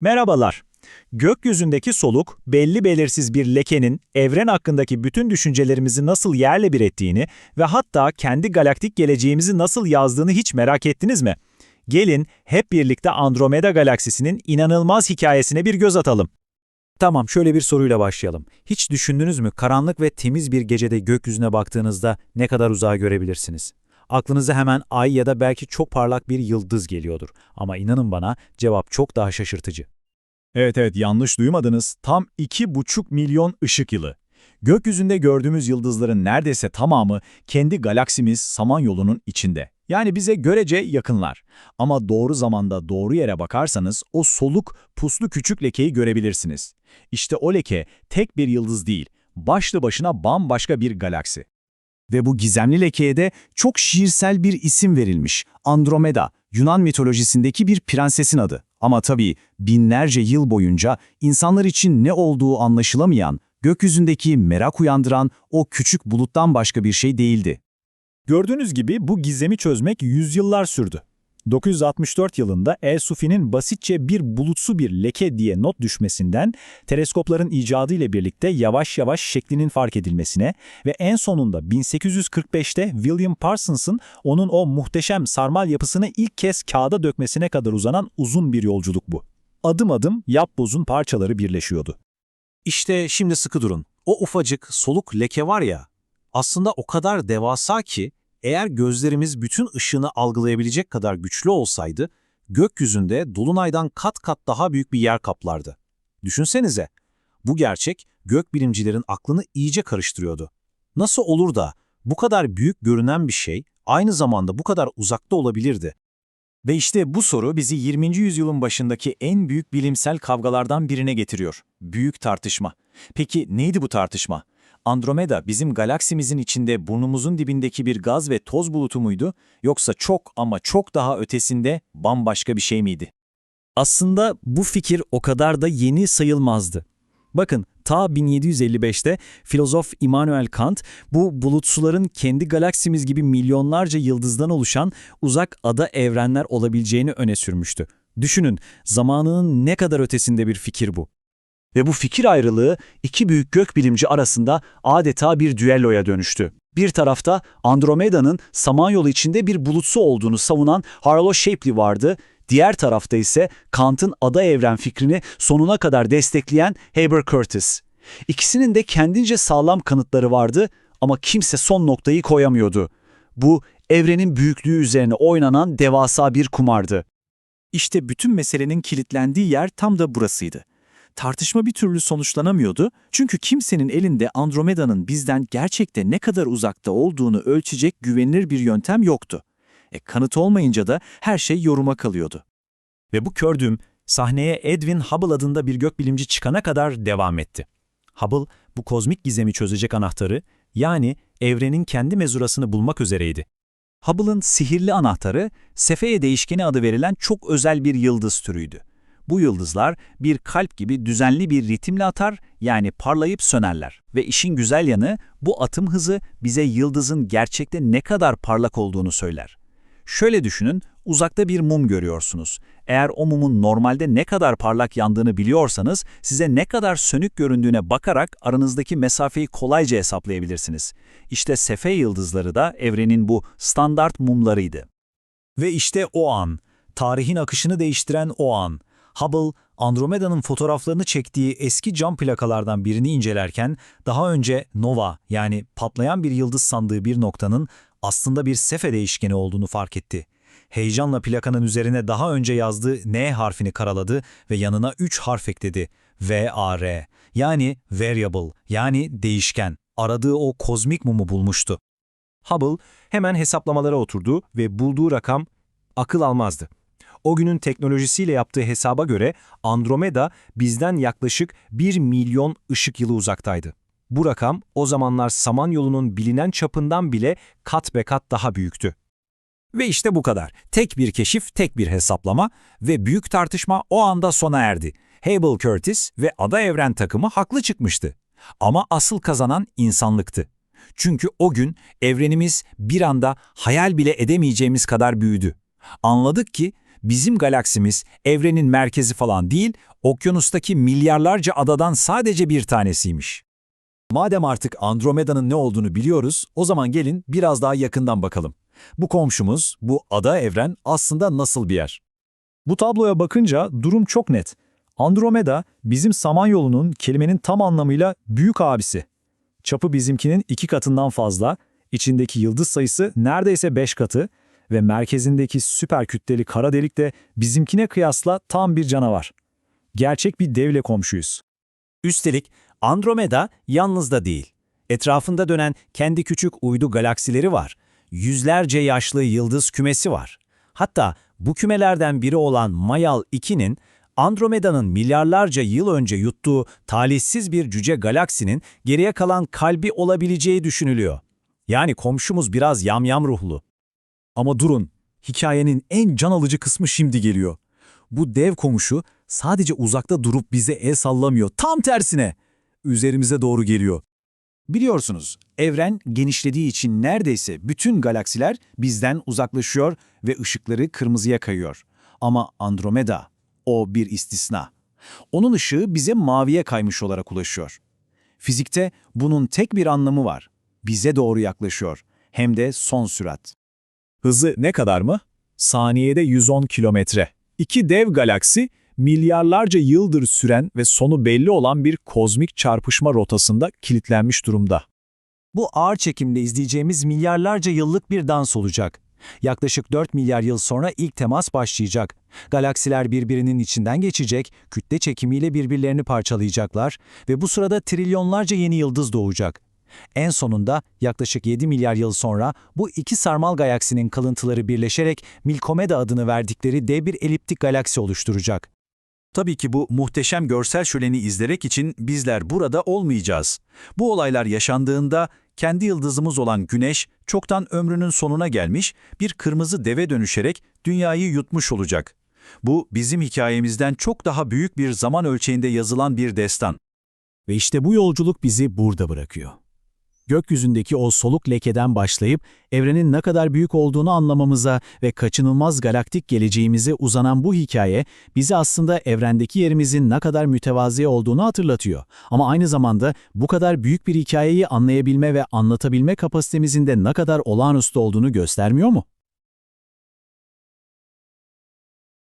Merhabalar. Gökyüzündeki soluk, belli belirsiz bir lekenin evren hakkındaki bütün düşüncelerimizi nasıl yerle bir ettiğini ve hatta kendi galaktik geleceğimizi nasıl yazdığını hiç merak ettiniz mi? Gelin hep birlikte Andromeda galaksisinin inanılmaz hikayesine bir göz atalım. Tamam, şöyle bir soruyla başlayalım. Hiç düşündünüz mü karanlık ve temiz bir gecede gökyüzüne baktığınızda ne kadar uzağı görebilirsiniz? Aklınıza hemen ay ya da belki çok parlak bir yıldız geliyordur. Ama inanın bana cevap çok daha şaşırtıcı. Evet evet yanlış duymadınız. Tam 2,5 milyon ışık yılı. Gökyüzünde gördüğümüz yıldızların neredeyse tamamı kendi galaksimiz Samanyolu'nun içinde. Yani bize görece yakınlar. Ama doğru zamanda doğru yere bakarsanız o soluk, puslu küçük lekeyi görebilirsiniz. İşte o leke tek bir yıldız değil, başlı başına bambaşka bir galaksi. Ve bu gizemli lekeye de çok şiirsel bir isim verilmiş. Andromeda, Yunan mitolojisindeki bir prensesin adı. Ama tabii binlerce yıl boyunca insanlar için ne olduğu anlaşılamayan, gökyüzündeki merak uyandıran o küçük buluttan başka bir şey değildi. Gördüğünüz gibi bu gizemi çözmek yüzyıllar sürdü. 964 yılında El-Sufi'nin basitçe bir bulutsu bir leke diye not düşmesinden, teleskopların icadı ile birlikte yavaş yavaş şeklinin fark edilmesine ve en sonunda 1845'te William Parsons'ın onun o muhteşem sarmal yapısını ilk kez kağıda dökmesine kadar uzanan uzun bir yolculuk bu. Adım adım yapbozun parçaları birleşiyordu. İşte şimdi sıkı durun. O ufacık, soluk leke var ya, aslında o kadar devasa ki eğer gözlerimiz bütün ışığını algılayabilecek kadar güçlü olsaydı, gökyüzünde dolunaydan kat kat daha büyük bir yer kaplardı. Düşünsenize, bu gerçek gökbilimcilerin aklını iyice karıştırıyordu. Nasıl olur da bu kadar büyük görünen bir şey aynı zamanda bu kadar uzakta olabilirdi? Ve işte bu soru bizi 20. yüzyılın başındaki en büyük bilimsel kavgalardan birine getiriyor. Büyük tartışma. Peki neydi bu tartışma? Andromeda bizim galaksimizin içinde burnumuzun dibindeki bir gaz ve toz bulutu muydu yoksa çok ama çok daha ötesinde bambaşka bir şey miydi? Aslında bu fikir o kadar da yeni sayılmazdı. Bakın ta 1755'te filozof Immanuel Kant bu bulutsuların kendi galaksimiz gibi milyonlarca yıldızdan oluşan uzak ada evrenler olabileceğini öne sürmüştü. Düşünün zamanının ne kadar ötesinde bir fikir bu. Ve bu fikir ayrılığı iki büyük gökbilimci arasında adeta bir düelloya dönüştü. Bir tarafta Andromeda'nın Samanyolu içinde bir bulutsu olduğunu savunan Harlow Shapley vardı, diğer tarafta ise Kant'ın ada evren fikrini sonuna kadar destekleyen Heber Curtis. İkisinin de kendince sağlam kanıtları vardı ama kimse son noktayı koyamıyordu. Bu, evrenin büyüklüğü üzerine oynanan devasa bir kumardı. İşte bütün meselenin kilitlendiği yer tam da burasıydı. Tartışma bir türlü sonuçlanamıyordu çünkü kimsenin elinde Andromeda'nın bizden gerçekte ne kadar uzakta olduğunu ölçecek güvenilir bir yöntem yoktu. E kanıt olmayınca da her şey yoruma kalıyordu. Ve bu kördüğüm sahneye Edwin Hubble adında bir gökbilimci çıkana kadar devam etti. Hubble bu kozmik gizemi çözecek anahtarı yani evrenin kendi mezurasını bulmak üzereydi. Hubble'ın sihirli anahtarı Sefeye değişkeni adı verilen çok özel bir yıldız türüydü. Bu yıldızlar bir kalp gibi düzenli bir ritimle atar yani parlayıp sönerler. Ve işin güzel yanı bu atım hızı bize yıldızın gerçekte ne kadar parlak olduğunu söyler. Şöyle düşünün, uzakta bir mum görüyorsunuz. Eğer o mumun normalde ne kadar parlak yandığını biliyorsanız, size ne kadar sönük göründüğüne bakarak aranızdaki mesafeyi kolayca hesaplayabilirsiniz. İşte Sefe yıldızları da evrenin bu standart mumlarıydı. Ve işte o an, tarihin akışını değiştiren o an. Hubble, Andromeda'nın fotoğraflarını çektiği eski cam plakalardan birini incelerken daha önce nova yani patlayan bir yıldız sandığı bir noktanın aslında bir sefe değişkeni olduğunu fark etti. Heyecanla plakanın üzerine daha önce yazdığı N harfini karaladı ve yanına 3 harf ekledi. V-A-R yani variable yani değişken. Aradığı o kozmik mumu bulmuştu. Hubble hemen hesaplamalara oturdu ve bulduğu rakam akıl almazdı. O günün teknolojisiyle yaptığı hesaba göre Andromeda bizden yaklaşık 1 milyon ışık yılı uzaktaydı. Bu rakam o zamanlar Samanyolu'nun bilinen çapından bile kat be kat daha büyüktü. Ve işte bu kadar. Tek bir keşif, tek bir hesaplama ve büyük tartışma o anda sona erdi. Hubble Curtis ve Ada Evren takımı haklı çıkmıştı. Ama asıl kazanan insanlıktı. Çünkü o gün evrenimiz bir anda hayal bile edemeyeceğimiz kadar büyüdü. Anladık ki bizim galaksimiz evrenin merkezi falan değil, okyanustaki milyarlarca adadan sadece bir tanesiymiş. Madem artık Andromeda'nın ne olduğunu biliyoruz, o zaman gelin biraz daha yakından bakalım. Bu komşumuz, bu ada evren aslında nasıl bir yer? Bu tabloya bakınca durum çok net. Andromeda, bizim Samanyolu'nun kelimenin tam anlamıyla büyük abisi. Çapı bizimkinin iki katından fazla, içindeki yıldız sayısı neredeyse beş katı ve merkezindeki süper kütleli kara delik de bizimkine kıyasla tam bir canavar. Gerçek bir devle komşuyuz. Üstelik Andromeda yalnız da değil. Etrafında dönen kendi küçük uydu galaksileri var. Yüzlerce yaşlı yıldız kümesi var. Hatta bu kümelerden biri olan Mayal 2'nin Andromeda'nın milyarlarca yıl önce yuttuğu talihsiz bir cüce galaksinin geriye kalan kalbi olabileceği düşünülüyor. Yani komşumuz biraz yamyam ruhlu. Ama durun, hikayenin en can alıcı kısmı şimdi geliyor. Bu dev komşu sadece uzakta durup bize el sallamıyor. Tam tersine üzerimize doğru geliyor. Biliyorsunuz, evren genişlediği için neredeyse bütün galaksiler bizden uzaklaşıyor ve ışıkları kırmızıya kayıyor. Ama Andromeda, o bir istisna. Onun ışığı bize maviye kaymış olarak ulaşıyor. Fizikte bunun tek bir anlamı var. Bize doğru yaklaşıyor. Hem de son sürat. Hızı ne kadar mı? Saniyede 110 kilometre. İki dev galaksi milyarlarca yıldır süren ve sonu belli olan bir kozmik çarpışma rotasında kilitlenmiş durumda. Bu ağır çekimle izleyeceğimiz milyarlarca yıllık bir dans olacak. Yaklaşık 4 milyar yıl sonra ilk temas başlayacak. Galaksiler birbirinin içinden geçecek, kütle çekimiyle birbirlerini parçalayacaklar ve bu sırada trilyonlarca yeni yıldız doğacak. En sonunda yaklaşık 7 milyar yıl sonra bu iki sarmal galaksinin kalıntıları birleşerek Milkomeda adını verdikleri dev bir eliptik galaksi oluşturacak. Tabii ki bu muhteşem görsel şöleni izlemek için bizler burada olmayacağız. Bu olaylar yaşandığında kendi yıldızımız olan Güneş çoktan ömrünün sonuna gelmiş bir kırmızı deve dönüşerek dünyayı yutmuş olacak. Bu bizim hikayemizden çok daha büyük bir zaman ölçeğinde yazılan bir destan. Ve işte bu yolculuk bizi burada bırakıyor. Gökyüzündeki o soluk lekeden başlayıp evrenin ne kadar büyük olduğunu anlamamıza ve kaçınılmaz galaktik geleceğimize uzanan bu hikaye bizi aslında evrendeki yerimizin ne kadar mütevazi olduğunu hatırlatıyor. Ama aynı zamanda bu kadar büyük bir hikayeyi anlayabilme ve anlatabilme kapasitemizin de ne kadar olağanüstü olduğunu göstermiyor mu?